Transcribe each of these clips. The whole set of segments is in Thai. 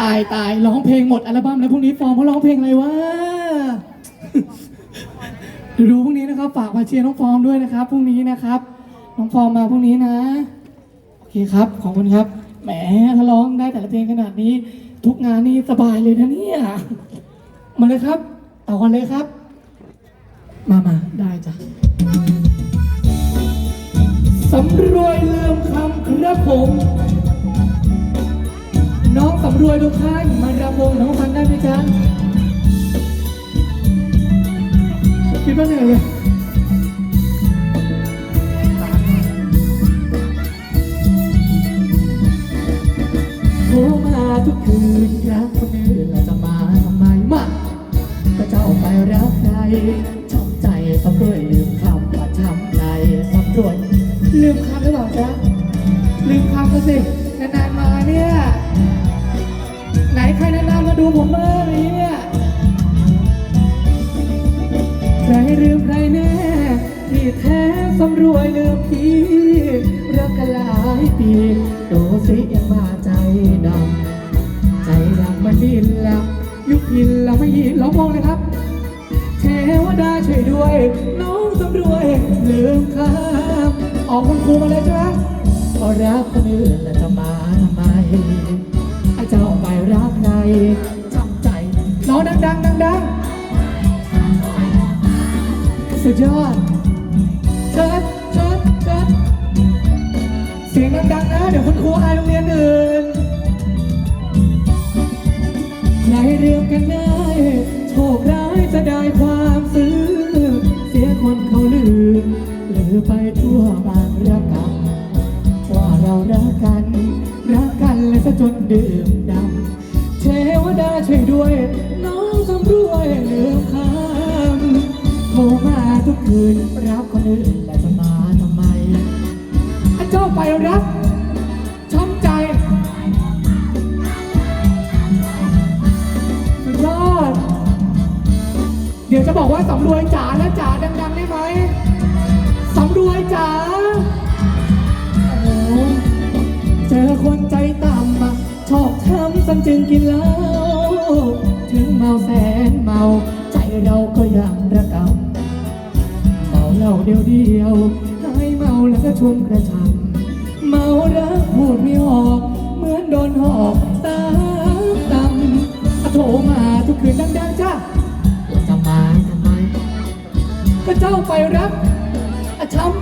ตายตายร้องเพลงหมดอัลบั้มแล้วพรุ่งนี้ฟอร์มเขาร้องเพลงอะไรวะเดี๋ยวดูพรุ่งนี้นะครับฝากมาเชียร์น้องฟอร์มด้วยนะครับพรุ่งนี้นะครับน้องฟอร์มมาพรุ่งนี้นะโอเคครับขอบคุณครับแหมถ้าร้องได้แต่ละเพลงขนาดนี้ ทุกงานนี่สบายเลยนะเนี่ยมาเลยครับต่อกันเลยครับ มามาได้จ้ะสำรวยเลื่อมคำครับผมำรวยทุกท่านมารำวงน้องฟังได้ไหมจ๊ะคิดว่าไงเลยโทรมาทุกคืนรักคนอื่นเราจะมาทำไมมาก็เจ้าไปรักใครช้ำใจสำรวยลืมคำ ผมบ้างเนี่ยใครลืมใครแน่ ที่แท้สำรวยลืมพี่รักกันหลายปีดูสิยังมาใจดำใจดำมันดินละยุคยินละไม่ยินร้องมองเลยครับเทวดาช่วยด้วย น้องสำรวยลืมคำออกคุณครูมาเลยใช่ไหมพอรักคนอื่นแล้วจะมาทำไมไอ้เจ้าไปรักใคร ร้องดังๆดังสุดยอดเชิดเชิดเชิดเสียงดังๆนะ เดี๋ยวคุณครูอายโรงเรียนอื่นใครเรียกกันได้โชคร้ายจะได้ความซื้อ เสียคนเขาลืมหรือไปทั่วบางระกำว่าเรารักกัน รักกันและซะจนดื่มดำเทวดาช่วยด้วย ทุกคืนรักคนอื่นและจะมาทำไมเจ้าไปรักช้ำใจสุดยอดเดี๋ยวจะบอกว่าสำรวยจ๋าและจ๋าดังๆได้ไหมสำรวยจ๋าเจอคนใจต่ำอะชอบทำสันจึงกินเหล้าถึงเมาแสนเมา ใจเราก็ยังระกำ เมาเหล้าเดียวเดียวให้เมาแล้วก็ชุ่มกระชำเมารักพูดไม่ออก เหมือนโดนหอกตามตำอะโทรมาทุกคืนดังๆจ้าจะมาทำไมก็เจ้าไปรักอะช้ำ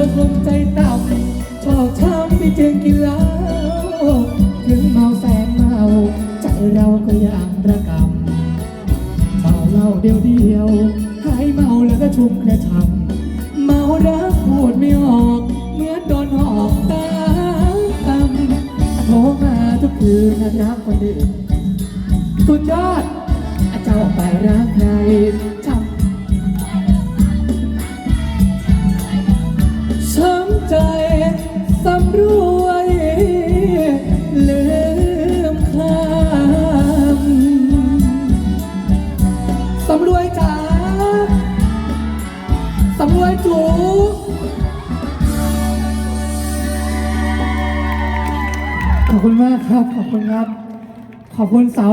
อคนใจต่ำชอบช้ำที่จึงกินเหล้าถึงเมาแสนเมา ใจเราก็ยังระกำเมาเหล้าเดียวเดียวหายเมาแล้วก็ชุ่มกระชำเมารักพูดไม่ออกเหมือนโดนหอกตาตำโทรมาทุกคืนนะรักคนอื่นสุดยอดอาเจ้าไปรักใคร ขอบคุณมากครับ ขอบคุณครับ ขอบคุณสาว